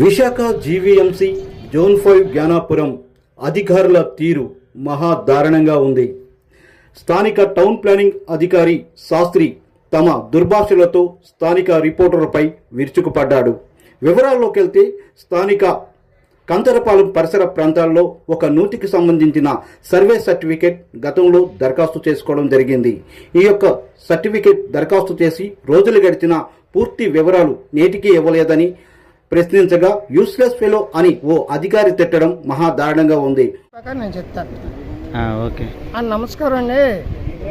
Visakha GVMC zone five Gnanapuram అధికారుల తీరు మహా దారుణంగా ఉంది. స్థానిక టౌన్ ప్లానింగ్ అధికారి శాస్త్రి తమ దుర్భాషలతో స్థానిక రిపోర్టర్లపై విరుచుకుపడ్డాడు. వివరాల్లోకి వెళ్తే స్థానిక కంచరపాలెం పరిసర ప్రాంతాల్లో ఒక నూతికి సంబంధించిన సర్వే సర్టిఫికేట్ గతంలో దరఖాస్తు చేసుకోవడం జరిగింది. ఈ యొక్క సర్టిఫికేట్ దరఖాస్తు చేసి రోజులు గడిచిన పూర్తి వివరాలు నేటికి ఇవ్వలేదని ప్రశ్నించగా యూస్లెస్ ఫెలో అని ఓ అధికారి తిట్టడం మహా దారుణంగా ఉంది. ప్రకారం నేను చెప్తాను ఆ, ఓకే. ఆ, నమస్కారం అండి.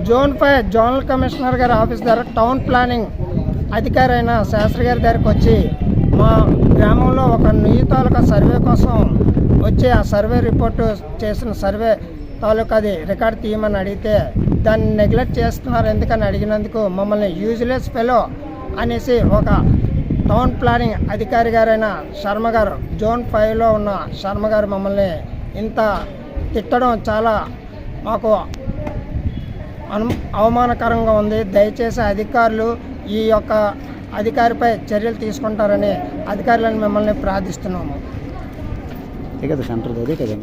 జోన్ ఫైవ్ జోనల్ కమిషనర్ గారి ఆఫీస్ ద్వారా టౌన్ ప్లానింగ్ అధికారి అయిన శాస్త్రి గారి దగ్గరికి వచ్చి మా గ్రామంలో ఒక నుయ్యి తాలూకా సర్వే కోసం వచ్చి ఆ సర్వే రిపోర్టు చేసిన సర్వే తాలూకా అది రికార్డ్ తీయమని అడిగితే దాన్ని నెగ్లెక్ట్ చేస్తున్నారు ఎందుకని అడిగినందుకు మమ్మల్ని యూజ్లెస్ ఫెలో అనేసి ఒక టౌన్ ప్లానింగ్ అధికారి గారైన శర్మ గారు జోన్ ఫైవ్లో ఉన్న శర్మ గారు మమ్మల్ని ఇంత తిట్టడం చాలా మాకు అను అవమానకరంగా ఉంది. దయచేసి అధికారులు ఈ యొక్క అధికారిపై చర్యలు తీసుకుంటారని అధికారులను మిమ్మల్ని ప్రార్థిస్తున్నాము. సెంటర్ అదే